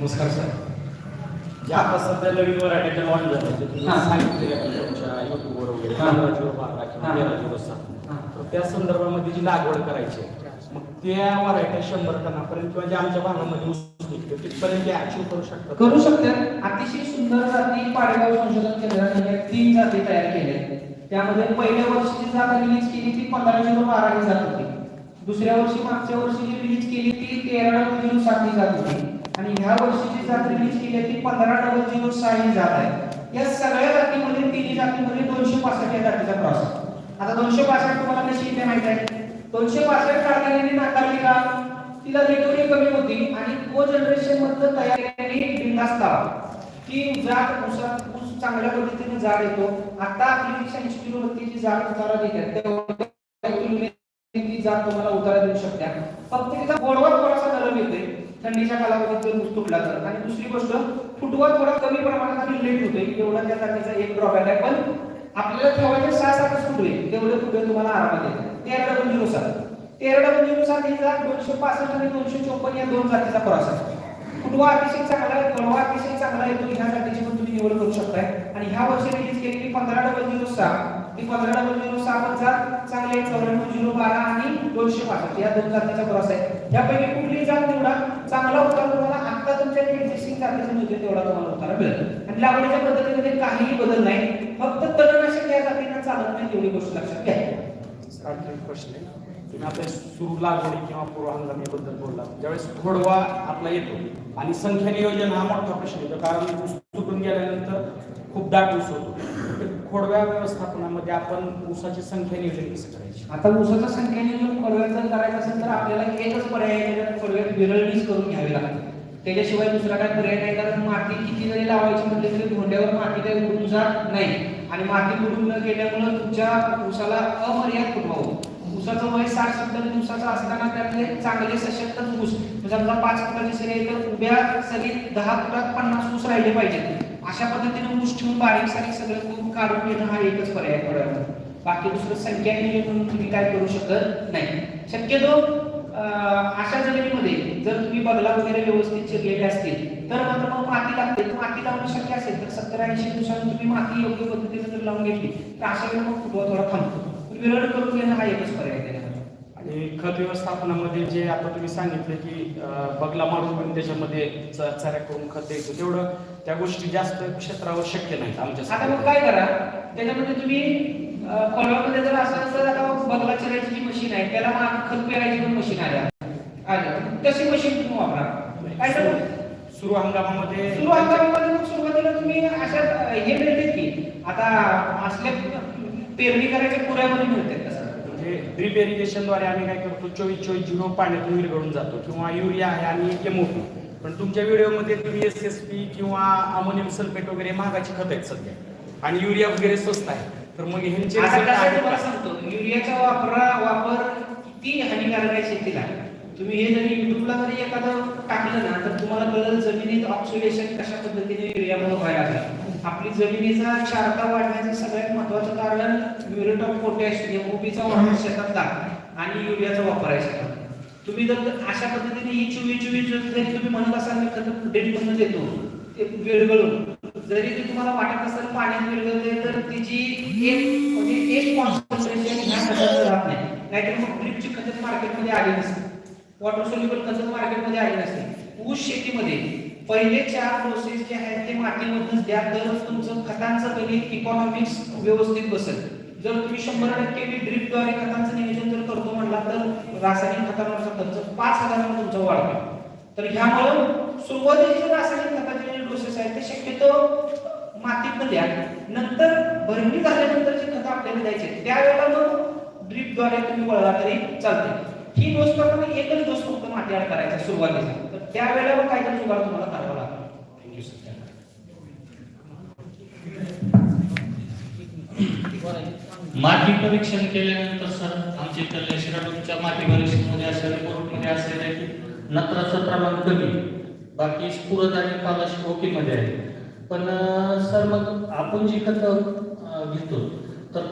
नमस्कार सर जे आता सध्या नवीन व्हरायटीच्या लॉन्च झालं ते तुम्ही हां. सांगितले आपण तुमच्या युट्यूबवर वगैरे हां. पंधरा झिरो बारा किंवा हां. तेरा झिरो सात हां. तर त्या संदर्भामध्ये जी लागवड करायची आहे, मग त्या व्हरायटी शंभर टनापर्यंत किंवा जे आमच्या भागामध्ये ऊस निघतो तिथपर्यंत ते अचीव करू शकतात करू शकतात अतिशय सुंदर जाती पाडेगाव संशोधन केंद्राने या तीन जाती तयार केल्या आहेत. त्यामध्ये पहिल्या वर्षी जात रिलीज केली ती पंधरा झिरो बारा ही जात होती दुसऱ्या वर्षी मागच्या वर्षी जी रिलीज केली ती तेरा झिरो सात ही जात होती आणि ह्या वर्षीची जात रिलीज केली आहे ती पंधरा डबल झिरो सहा जात आहे. या सगळ्या जातीमध्ये तिन्ही जातीमध्ये दोनशे पासष्ट या जातीचा क्रॉस आता दोनशे पासष्ट तुम्हाला कशी इथे माहीत आहे. दोनशे पासष्ट कारखान्याने नाकारली का तिला रिकव्हरी कमी होती आणि को जनरेशन मधलं तयार केलेली बिंदास्त की जाड ऊसा ऊस चांगल्या पद्धतीने जाड येतो. आता आपली एकशे ऐंशी किलो वरती जी जाड उतारा देतात तुलनेत ती जात तुम्हाला उतारा देऊ शकत्या फक्त तिचा गोडवा थोडासा गरम येतोय. थंडीच्या कालावधीत जर ऊस तुटला तर. आणि दुसरी गोष्ट फुटवा थोडा कमी प्रमाणात आणि लेट होते एवढा त्या जातीचा एक ड्रॉबॅक आहे. पण आपल्याला ठेवायचे सहा सातच फुटवे. तेवढे फुटवे तुम्हाला आरामात येतात. तेरा डबल झिरो सात तेरा डबल झिरो सात ही जात दोनशे पासष्ट आणि दोनशे चोपन्न या दोन जातीचा क्रॉस आहे. फुटवा अतिशय चांगला आहे कळवा अतिशय चांगला आहे. ह्या जातीची पण तुम्ही निवड करू शकताय. आणि ह्या वर्षी रिलीज केलेली पंधरा डबल झिरो सहा. ती पंधरा डबल झिरो सहा पण जात चांगली चौऱ्याण्णव झिरो बारा आणि दोनशे पासष्ट. या दोन जातीचा क्रॉस आहे. यापैकी कुठली जात निवडा. चांगला उत्तर तुम्हाला आता तुमच्या एक्झिस्टिंग जातीचा मिळते तेवढा तुम्हाला उत्तर मिळेल. आणि लागवडीच्या पद्धतीमध्ये काहीही बदल नाही. फक्त तणनाशक या जातींना चालत नाही तेवढी गोष्ट लक्षात घ्या. सर, आणखी तुम्ही आपल्या सुरू लागवडी किंवा पूर्व हंगामीबद्दल बोलला ज्यावेळेस खोडवा आपला येतो आणि संख्या नियोजन हा मोठा प्रश्न येतो कारण ऊस तुटून गेल्यानंतर खूप दाट ऊस होतो. खोडव्या व्यवस्थापनामध्ये आपण ऊसाची संख्या नियोजन कसं करायची? आता ऊसाच्या संख्या नियोजन खोडव्यात जर करायचं असेल तर आपल्याला एकच पर्याय आहे त्याच्यात खोडव्यात विरळणीच करून घ्यावी लागते. त्याच्याशिवाय दुसरा काय पर्याय नाही कारण माती किती जरी लावायची म्हटली तरी धोंड्यावर माती काही उडून जात नाही. आणि माती उडून न गेल्यामुळे तुमच्या ऊसाला अमर्याद फुटवा ऊसाचं वय साठ सत्तर दिवसाचं असताना त्यातले चांगले सशक्त ऊस म्हणजे समजा पाच फुटाची सरी तर उभ्या सरीत दहा फुटात पन्नास ऊस राहिले पाहिजेत. अशा पद्धतीने ऊस ठेवून बारीक सारीक सगळं करून काढून घेणं हा एकच पर्याय खोडव्यावर बाकी दुसरं संख्या नियोजन म्हणून तुम्ही काय करू शकत नाही. शक्यतो अशा जमिनीमध्ये जर तुम्ही बगला वगैरे व्यवस्थित चिरलेले असतील तर मात्र मग माती लागते. माती लावणं शक्य असेल तर सत्तर ऐंशी दिवसांनी तुम्ही माती योग्य पद्धतीने जर लावून घेतली तर अशा वेळी मग फुटवा थोडा थांबतो. विरळ करून घेणं हा एकच पर्याय आहे आणि खत व्यवस्थापनामध्ये जे आता तुम्ही सांगितलं की बगला मारून पण त्याच्यामध्ये चऱ्या करून खत द्यायचं तेवढं त्या गोष्टी जास्त क्षेत्रावर शक्य नाहीत आमच्या आता मग काय करा? त्याच्यामध्ये तुम्ही खोलवामध्ये जर असं असेल आता बगला चिरायची जी मशीन आहे त्याला मग खत पेरायची पण मशीन आल्या. तशी मशीन तुम्ही वापरा. काय सुरू हंगामामध्ये सुरू हंगामामध्ये मग सुरुवातीला तुम्ही अशा हे मिळते की आता असल्या पेरणी करायच्या पुऱ्यामध्ये मिळते तसं. म्हणजे ड्रीप इरिगेशनद्वारे आम्ही काय करतो? चोवीस चोवीस झिरो पाण्यातून विरघळून जातो किंवा युरिया आहे आणि एमओपी पण तुमच्या व्हिडिओमध्ये तुम्ही एस एस पी किंवा अमोनियम सल्फेट वगैरे महागाची खत आहेत सध्या. आणि युरिया वगैरे स्वस्त आहे. तर मग ह्यांचे आता कसं तुम्हाला? सांगतो युरियाचा वापरा वापर किती हानिकारक आहे शेतीला? तुम्ही हे जरी युट्यूबला जरी एखादं टाकलं ना तर तुम्हाला कळेल जमिनीत ऑक्सिडेशन कशा पद्धतीने युरियामुळे व्हायला लागलं. आपली जमिनीचा क्षारता वाढण्याचं सगळ्यात महत्वाचं कारण म्युरेट ऑफ पोटॅश एमओपीचा वापर शेतातला आणि युरियाचा वापर आहे शेतात. तुम्ही जर अशा पद्धतीने ही चुवी चुवी जरी तुम्ही म्हणत असाल मी खत डेट बनवून देतो. ते वेळगळून जरी ते तुम्हाला वाटत असेल पाण्यात विरघळते तर तिची एक म्हणजे एक कॉन्सन्ट्रेशन ह्या खतात राहत नाही. नाहीतर मग ड्रिपची खतं मार्केटमध्ये आली नसते वॉटर सोल्युबल खतं मार्केटमध्ये आली नसते ऊस शेतीमध्ये पहिले चार प्रोसेस जे आहेत ते मातीमधूनच द्या तरच तुमचं खतांचं गणित इकॉनॉमिक्स व्यवस्थित बसेल. जर तुम्ही शंभर टक्के ड्रिपद्वारे खतांचं नियोजन जर करतो म्हटला तर रासायनिक खतांवरचा खर्च पाच हजारांवर तुमचा वाढतो तर ह्यामुळं सुरुवातीचे रासायनिक खताचे जे डोसेस आहेत ते शक्यतो मातीत द्या नंतर भरणी झाल्यानंतर जे खतं आपल्याला द्यायचे त्यावेळेला मग ड्रीपद्वारे तुम्ही वळला तरी चालते ही डोस करताना एकच डोस फक्त मातीवर करायचा सुरुवातीचा. तर त्यावेळेला मग काहीतरी जुगाड तुम्हाला करायचा लागतो थँक्यू सर माती परीक्षण केल्यानंतर सर आमच्या इथल्या शिराडूच्या माती परीक्षणमध्ये असे रिपोर्टमध्ये असे आहे की नत्राचं प्रमाण कमी बाकी स्फुरद आणि पालाश ओकेमध्ये आहे. पण सर मग आपण जी खतं घेतो तर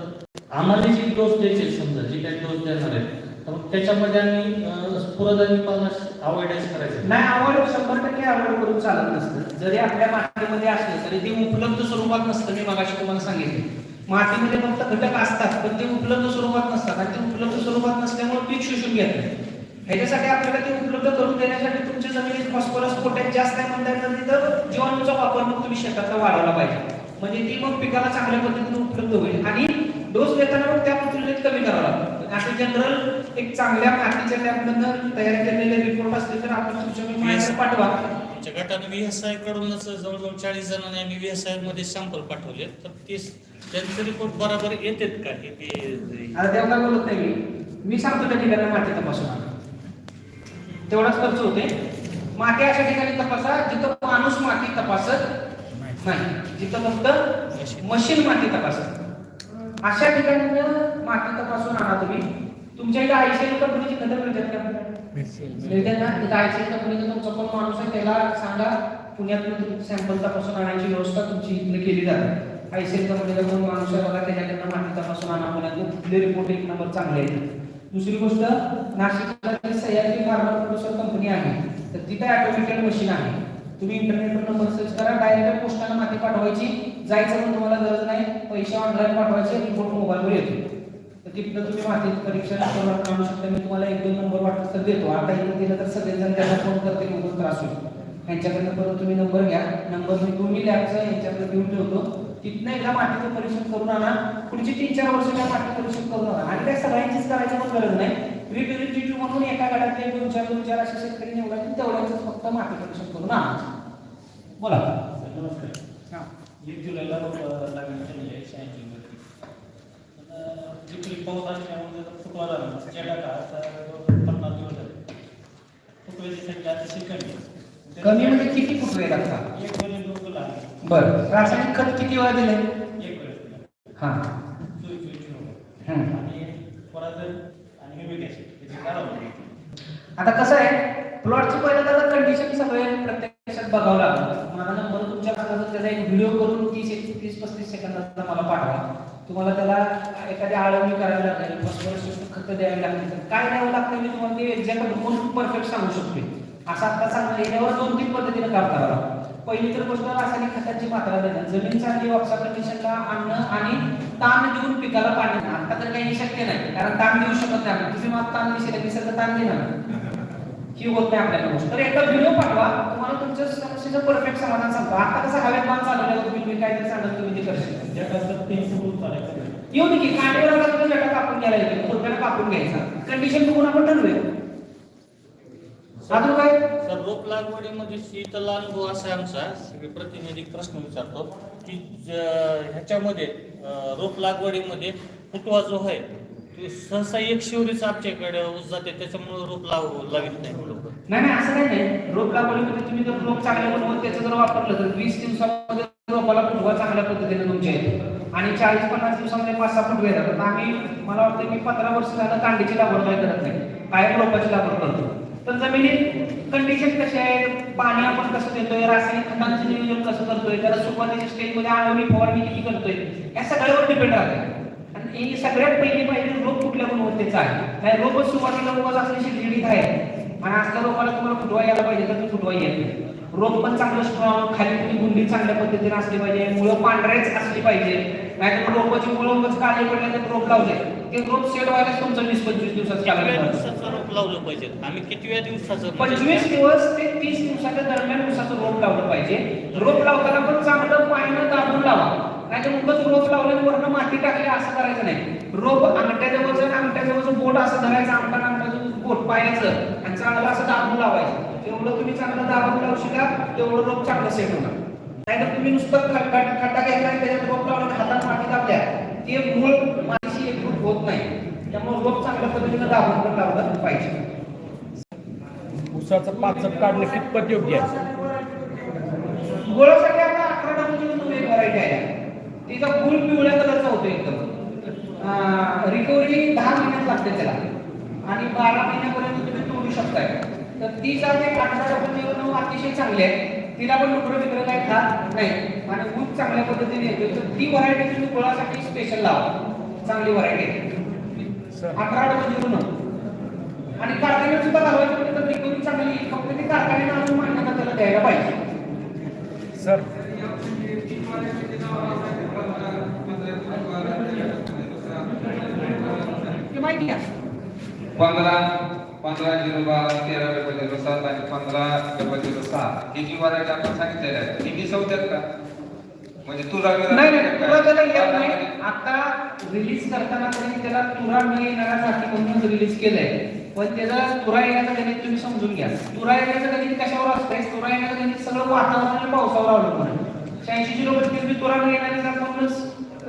आम्हाला जी डोस द्यायचे समजा जी काही डोस देणार आहे तर मग त्याच्यामध्ये आम्ही स्फुरद आणि पालाश अवॉइडन्स करायचं. नाही आवड शंभर टक्के आवड करून चालत नसतं. जरी आपल्या मातीमध्ये असलं तरी ते उपलब्ध स्वरूपात नसतं मी मगाशी तुम्हाला सांगितलं. मातीमध्ये फक्त घटक असतात पण ते उपलब्ध स्वरूपात नसतात. आणि ते उपलब्ध स्वरूपात नसल्यामुळे पीक शोषून घेत नाही. ह्याच्यासाठी आपल्याला ते उपलब्ध करून देण्यासाठी तुमच्या जमिनीत फॉस्फरस पोटॅश जास्त आहे म्हणता येतात तिथं जीवाणूचा वापर मग तुम्ही शेतातला वाढवला पाहिजे. म्हणजे ती मग पिकाला चांगल्या पद्धतीने उपलब्ध होईल. आणि डोस देताना मग त्या तुलनेत कमी करावा लागतो. असं जनरल एक चांगल्या मातीच्या त्याबद्दल तयार केलेले रिपोर्ट असले तर आपण तुमच्या पाठवा. आमच्या गटाने व्हीएसआय कडूनच जवळजवळ चाळीस जणांनी आम्ही व्हीएसआयमध्ये सॅम्पल पाठवले. तर ते त्यांचे रिपोर्ट बरोबर येतात का? हे ते काय बोलत नाही मी. मी सांगतो त्या ठिकाणी माती तपासून. तेवढाच खर्च होते माती अशा ठिकाणी तपासा जिथं माणूस माती तपासत नाही. जिथं फक्त मशीन. माती तपासत. अशा ठिकाणी माती तपासून आणा तुम्ही. तुमच्या इथे आयसीएल कंपनीची खतं मिळतात का? आयसीएल कंपनीचा तुमचा कोण माणूस आहे त्याला सांगा पुण्यातून सॅम्पल तपासून आणायची व्यवस्था तुमची इकडे केली जाते आयसीएल कंपनीचा कोण माणूस आहे बघा त्याच्याकडनं माहिती तपासून आणा पुण्यातून रिपोर्ट एक नंबर चांगले आहेत दुसरी गोष्ट नाशिकला सह्याद्री फार्मा प्रोड्युसर कंपनी आहे तर तिथे ऑटोमेटेड मशीन आहे तुम्ही इंटरनेटवर नंबर सर्च करा डायरेक्ट पोस्टानं माती पाठवायची. जायचं पण तुम्हाला गरज नाही. पैसे ऑनलाईन पाठवायचे. रिपोर्ट मोबाईलवर येतो. तर तिथनं तुम्ही माती परीक्षा करून आणू शकता मी तुम्हाला एक दोन नंबर वाटत तर देतो. आता इथे दिलं तर सगळेजण त्यांना फोन करते खूप त्रास होईल. यांच्याकडनं परत तुम्ही नंबर घ्या. नंबर मी दोन्ही लॅबचा यांच्याकडे देऊन ठेवतो. तिथनं एकदा मातीचं परीक्षण करून आणा. पुढची तीन चार वर्ष त्या माती परीक्षण करून आणा. आणि काय सगळ्यांचीच करायची पण गरज नाही. रिप्रेझेंटेटिव्ह म्हणून एका गटातले दोन चार दोन चार असे शेतकरी निवडायचे तेवढ्याच फक्त माती परीक्षण करून आणा. बोला. नमस्कार. हा. एक जुलैला रोप पाऊस असल्यामुळे त्याचा फुटवा ज्या टाका आता पन्नास दिवस झाले फुटव्याची संख्या अतिशय कमी आहे. कमी म्हणजे किती फुटवे लागतात? एक वेळेस बरं. रासायनिक खत किती वेळा दिले? एक वेळेस हा. चोवीस चोवीस हम्म. आणि आणि humic acid आता कसं आहे प्लॉटची पहिल्या त्याला कंडिशन सगळे प्रत्यक्षात बघावं लागलं मला नंबर तुमच्या हातात त्याचा एक व्हिडिओ करून तीस एक तीस पस्तीस सेकंदाचा मला पाठवा. तुम्हाला त्याला एखादी आळवणी करावी लागेल फॉस्फरस खत द्यावी लागतील. काय द्यावं लागतं मी तुम्हाला ते एक्झॅक्ट मोस्ट परफेक्ट सांगू शकते. असं आता सांगणं याच्यावर दोन तीन पद्धतीने काम करावं लागतं. पहिली तर गोष्ट रासायनिक खताची मात्रा देणं. जमीन चांगली वापसा कंडिशनला आणणं आणि ताण देऊन पिकाला पाणी आता तर काही शक्य नाही कारण ताण देऊ शकत नाही तुम्ही मला ताण दिसेल निसर्ग ताण देणार. ही होत नाही आपल्याला गोष्ट. तर एकदा व्हिडिओ पाठवा तुम्हाला तुमच्या समस्येचं परफेक्ट समाधान सांगतो. आता कसं हवेत मान चालवलं तुम्ही मी काय ते सांगत तुम्ही ते करशील. येऊ दे की कांडेवर जटा कापून घ्यायला येतो. खुरप्याला कापून घ्यायचा. कंडिशन बघून आपण ठरवूया. अजून काय? सर रोप लागवडीमध्ये शीतल अनुभव असा आमचा. सगळे प्रतिनिधी प्रश्न विचारतो की ह्याच्यामध्ये रोप लागवडीमध्ये फुटवा जो आहे ते सहसा एक शिवरीच आमच्याकडे ऊस जाते त्याच्यामुळे रोप लावू लावित नाही लोक. नाही नाही असं काही नाही. रोप लागवडीमध्ये तुम्ही जर रोप चांगल्या गुणवत्तेचं जर वापरलं तर वीस दिवसामध्ये रोपाला फुटवा चांगल्या पद्धतीने तुमच्या येतो आणि चाळीस पन्नास दिवसामध्ये पाच सहा फुटवे येतात आम्ही मला वाटतं की पंधरा वर्ष झालं कांडीची लागवड काही करत नाही. कायम रोपाची लागवड करतो. तर जमिनीत कंडिशन कशी आहे? पाणी आपण कसं देतोय? रासायनिक खतांचं नियोजन कसं करतोय? त्याला सुरुवातीच्या स्टेजमध्ये आळवणी फवारणी किती करतोय? या सगळ्यावर डिपेंड राहते ही सगळ्यात पहिली पाहिजे रोप कुठल्या गुणवत्तेचा आहे. नाही रोपच सुरुवातीला रोपच असणे शिडजिडीत आहे. आणि आजच्या रोपाला तुम्हाला फुटवा यायला पाहिजे तर ते फुटवा येत नाही. रोप पण चांगलं स्ट्रॉंग खाली तुम्ही गुंडी चांगल्या पद्धतीने असली पाहिजे मुळं पांढरेच असली पाहिजे. नाहीतर रोपाची मुळं उगाच काळे पडले तर रोप लावले. ते रोप सेट व्हायलाच तुमचं वीस पंचवीस दिवसात दिवसाचं रोप लावलं पाहिजे? आम्ही कितव्या दिवसाचं पंचवीस दिवस ते तीस दिवसाच्या दरम्यान ऊसाचं रोप लावलं पाहिजे. रोप लावताना पण चांगलं पाण्यानं दाबून लावा. नाही तर उगाच रोप लावलं वरनं माती टाकली असं करायचं नाही. रोप अंगठ्याजवळचं अंगठ्याजवळचं बोट असं धरायचं अंगठा अंगठ्याचं बोट पायाचं आणि चांगलं असं दाबून लावायचं. जेवढं तुम्ही चांगलं दाबून लावू शका तेवढं रोप चांगलं सेट होणार. नाहीतर तुम्ही नुसतं खड्डा घेतला आणि त्याच्यात रोप लावलं हातात माती दाबल्या ते मूळ मातीशी एकरूप होत नाही. त्यामुळे रोप चांगल्या पद्धतीनं दाबून पण लावलं पाहिजे. ऊसाचं पाचप काढणं कितपत योग्य आहे गोळासाठी आता अठरा डबलची तुम्ही एक व्हरायटी आहे तिचा फुल पिवळ्या कलरचा होतो एकदम. रिकव्हरी दहा महिन्यात लागते त्याला. आणि बारा महिन्यापर्यंत तुम्ही तोडू शकताय. तर ती अठरा डबल जीवन अतिशय चांगली आहे. तिला पण डुकरं बिकरं काही खात नाही. आणि ऊस चांगल्या पद्धतीने येतो. तर ती व्हरायटी तुम्ही गोळासाठी स्पेशल लावा. चांगली व्हरायटी. अठरा डबल जीवन आणि कारखान्यात सुद्धा म्हणजे तर रिकव्हरी चांगली. फक्त ते कारखान्याने अजून मान्यता त्याला द्यायला पाहिजे. सर ते माहिती आहे पंधरा पंधरा झिरो बारा तेरा डबल झिरो सात आणि पंधरा डबल झिरो सहा ही जी व्हरायटी आपण सांगितलेल्या आहेत? ही होत्यात का? म्हणजे तुला नाही नाही तुला त्याला येत नाही. आता रिलीज करताना तरी त्याला तुरा न येणारा जाती म्हणून रिलीज केलंय. पण त्याला तुरा येण्याचं गणित तुम्ही समजून घ्या. तुरा येण्याचं गणित कशावर असतंय? तुरा येण्याचं गणित सगळं वातावरण आणि पावसावर अवलंबून आहे. शहाऐंशी झिरो बत्तीस बी तुरा न येणाऱ्या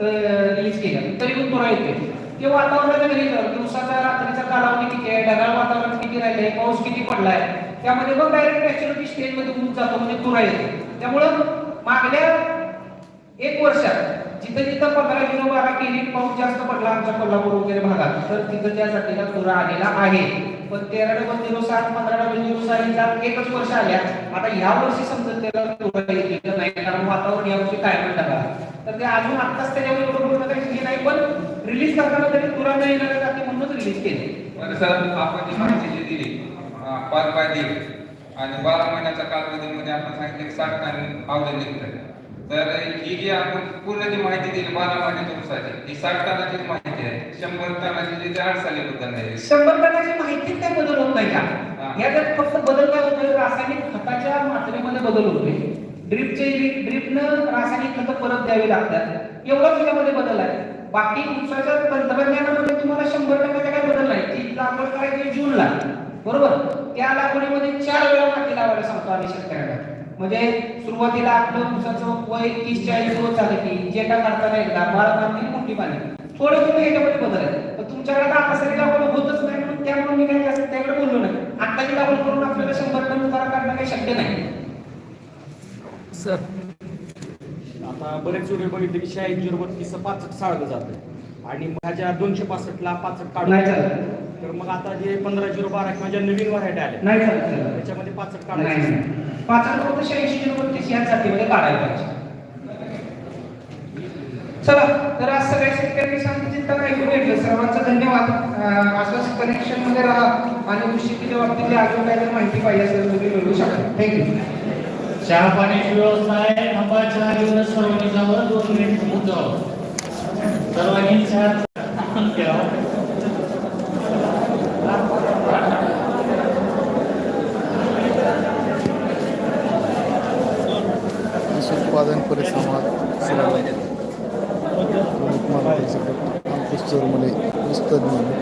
रिलीज केलं. तरी पण पुरा येते ते वातावरणाचं गणित दिवसाचा रात्रीचा कालावधी किती आहे? ढगाळ वातावरण किती राहिले पाऊस किती पडलाय? त्यामध्ये मग डायरेक्ट नॅचरल स्टेजमध्ये उंच जातो म्हणजे पुरा येतो. त्यामुळं मागल्या एक वर्षात जिथं जिथं पंधरा किलो बारा केली पाऊस जास्त पडला आमच्या कोल्हापूर वगैरे भागात तर तिथं त्यासाठी जातीला तुरा आलेला आहे. पण तेरा डबल झिरो सात पंधरा डबल झिरो सहा एकच वर्ष आल्या. आता ह्या वर्षी समजत त्याला तुरा नाही कारण वातावरण या वर्षी काय म्हणतात तर ते अजून आत्ताच त्याच्यावर एवढं बोलणं काही हे नाही पण रिलीज करताना तरी तुरा न येणाऱ्या जाती म्हणूनच रिलीज केले. सर आपण जी माहिती जी दिली पाच बाय दीड आणि बारा महिन्याच्या कालावधीमध्ये आपण सांगितलं की साठ टन आवडे निघतं तर ही जी आपण पूर्ण जी माहिती दिली बारा महिन्याच्या नुसारची ही साठ टनाची माहिती आहे शंभर टनाची जी ते आठ सालीबद्दल आहे. शंभर टनाची माहितीत काय बदल होत नाही. का? याच्यात फक्त बदल काय होतोय? रासायनिक खताच्या मात्रेमध्ये बदल होतोय. ड्रिपचे ड्रिपनं रासायनिक खतं परत द्यावी लागतात. एवढाच त्याच्यामध्ये बदल आहे. बाकी ऊसाच्या तंत्रज्ञानामध्ये तुम्हाला शंभर टक्के काय बदल नाही. ती लागवड करायची जूनला. बरोबर? त्या लागवडीमध्ये चार वेळा माती लावायला सांगतो आम्ही शेतकऱ्यांना. म्हणजे सुरुवातीला आपलं उसाचं वय तीस चाळीस रोज झालं की जेटा करताना एकदा बाळ बांधली मोठी पाणी. थोडं तुम्ही याच्यामध्ये बदल आहे. पण तुमच्याकडे आता सगळी लागवड होतच नाही म्हणून त्यामुळे मी काय त्याकडे बोललो नाही. आत्ताची लागवड करून आपल्याला शंभर टन उतारा काढणं काही शक्य नाही. सर. आता बरेच व्हिडिओ बघितले की शहाऐंशी झिरो बत्तीस पाचट साळलं जातं आणि ह्याच्या दोनशे पासष्टला पाचट काढून नाही चालत. तर मग आता जे पंधरा झिरो बारा किंवा ज्या नवीन व्हरायटी आल्या नाही चालत त्याला. त्याच्यामध्ये पाचट नाही काढायचं. नाही. पाच फक्त शहाऐंशी झिरो बत्तीस या जातीमध्ये काढायला पाहिजे. चला तर आज सगळ्या शेतकऱ्यांनी सांगितलं तर ऐकून घेतलं. सर्वांचा धन्यवाद. अं, असंच कनेक्शनमध्ये राहा आणि कृषी बाबतीत अजून काही जर माहिती पाहिजे असेल तुम्ही मिळवू शकता. थँक्यू चहा पाण्याची व्यवस्था आहे. आंबा चहा घेऊन सर्वांनी जावं दोन मिनिट थांबून जावं सर्वांनी चहा घ्यावा कृषी उत्पादन परिसंवाद अंकुश चोरमले विस्तज्ञ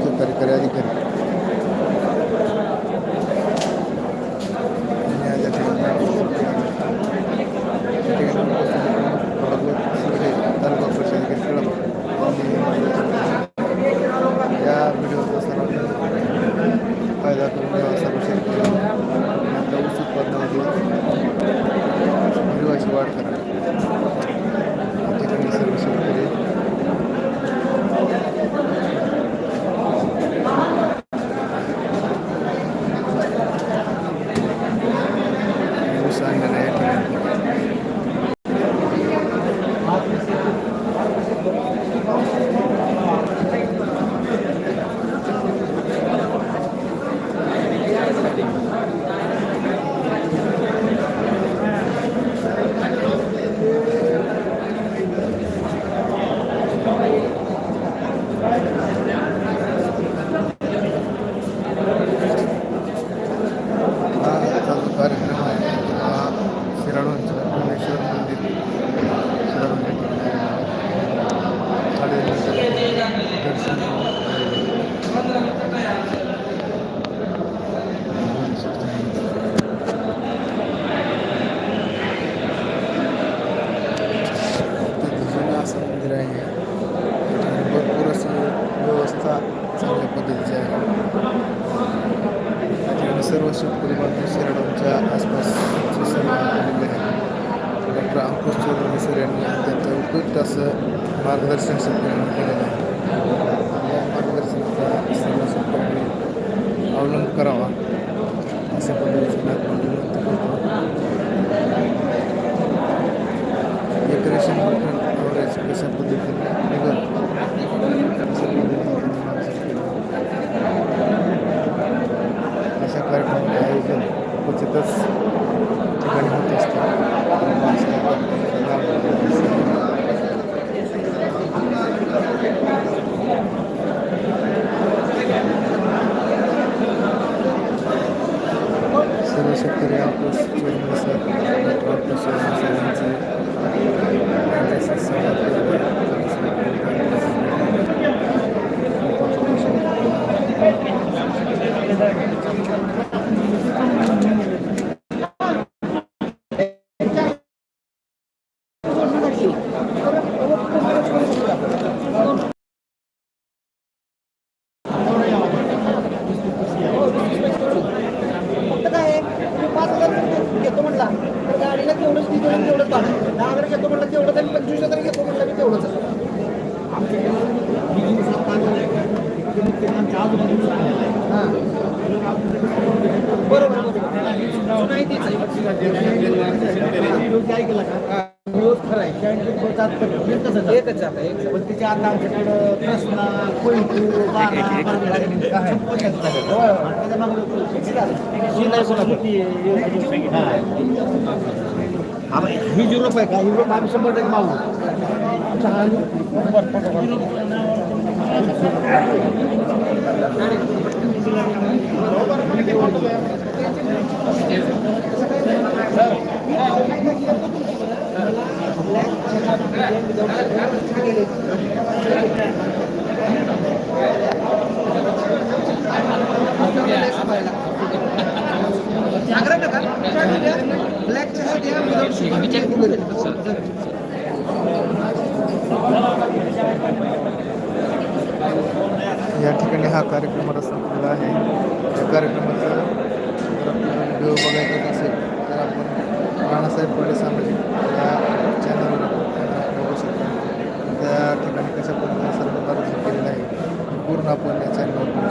から。सर्व शेतकरी बांधव आसपास आसपासचे सर्व आलेले आहेत डॉक्टर अंकुश चौधरी सर यांनी अत्यंत उपयुक्त असं मार्गदर्शन शेतकऱ्यांना केलेलं आहे. या मार्गदर्शनाचा सर्व शेतकऱ्यांनी अवलंब करावा अशा पद्धतीची मी विनंती करतो एकरी शंभर टन ॲव्हरेज कशा पद्धतीने निघत अशा पद्धतीने मार्गदर्शन केलं शेतकरी Ankush Chormal sir doctor Ankush Chormal sir यांचे यांच्याशी संवाद केलेला फक्त काय आहे तुम्ही पाच हजार घेतो म्हटला तर गाडीला तेवढंच डिझेल आणि तेवढंच भाडं दहा हजार तेवढंच आणि पंचवीस हजार घेतो म्हटलं मी तेवढंच बरोबर बरोबर आहे. एकच जात आहे पण त्याच्या आता आमच्याकडं कृष्णा कोयतू बारा ही युरोप आहे का युरोप आम्ही शंभर टक्के मागू ब्लॅक या ठिकाणी हा कार्यक्रम संपलेला आहे. या कार्यक्रमाचा जर आपल्याला व्हिडिओ पाडे सामाजिक या चॅनलवर बघू त्या कशा पद्धतीने सर्व मार्गदर्शन केलेलं आहे पूर्ण आपण या चॅनलवर बघू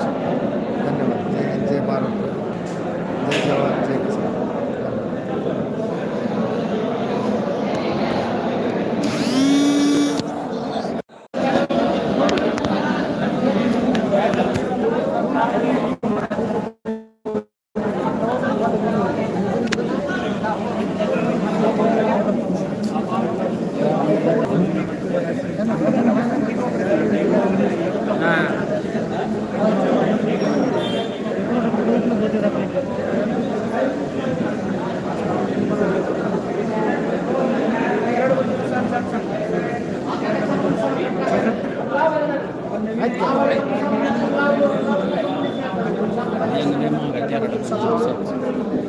धन्यवाद. जय हिंद, जय महाराष्ट्र जय जवान. ってやってます。